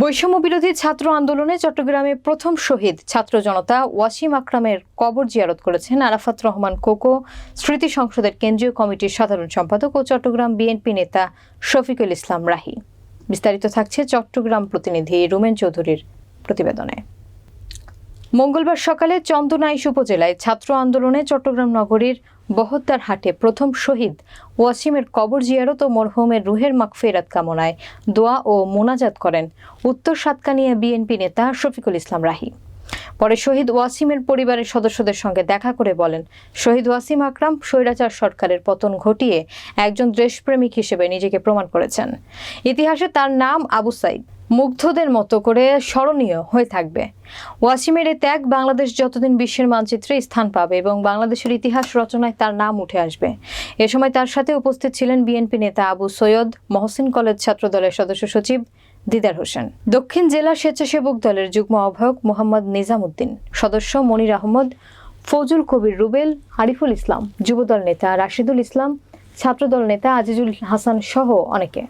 বৈষম্য বিরোধী ছাত্র আন্দোলনে চট্টগ্রামে প্রথম শহীদ ছাত্র জনতা ওয়াসিম আকরামের কবর জিয়ারত করেছেন আরাফাত রহমান কোকো, স্মৃতি সংসদের কেন্দ্রীয় কমিটির সাধারণ সম্পাদক ও চট্টগ্রাম বিএনপি নেতা শফিকুল ইসলাম রাহি। বিস্তারিত থাকছে চট্টগ্রাম প্রতিনিধি রুমেন চৌধুরীর প্রতিবেদনে। মঙ্গলবার সকালে চন্দনাইশ উপজেলায় ছাত্র আন্দোলনে চট্টগ্রাম নগরীর বহদ্দার হাটে প্রথম শহীদ ওয়াসিমের কবর জিয়ারত ও মরহুমের রুহের মাগফিরাত কামনায় দোয়া ও মোনাজাত করেন উত্তর সাতকানিয়া বিএনপি নেতা শফিকুল ইসলাম রাহি। পরে শহীদ ওয়াসিমের পরিবারের সদস্যদের সঙ্গে দেখা করে বলেন, শহীদ ওয়াসিম আকরাম স্বৈরাচার সরকারের পতন ঘটিয়ে একজন দেশপ্রেমিক হিসেবে নিজেকে প্রমাণ করেছেন। ইতিহাসে তার নাম আবু সাইদ। মুগ্ধদের মতো করে স্মরণীয় হয়ে থাকবে। ওয়াসিমের এই ত্যাগ বাংলাদেশ যতদিন বিশ্বের মানচিত্রে স্থান পাবে এবং বাংলাদেশের ইতিহাস রচনায় তার নাম উঠে আসবে। এ সময় তার সাথে উপস্থিত ছিলেন বিএনপি নেতা আবু সৈয়দ মহসিন কলেজ ছাত্রদলের সদস্য সচিব দিদার হোসেন। দক্ষিণ জেলা স্বেচ্ছাসেবক দলের যুগ্ম আহ্বায়ক মোহাম্মদ নিজামুদ্দিন, সদস্য মনির আহমদ, ফজুল কবির রুবেল, আরিফুল ইসলাম, যুবদল নেতা রাশিদুল ইসলাম, ছাত্রদল নেতা আজিজুল হাসান সহ অনেকে।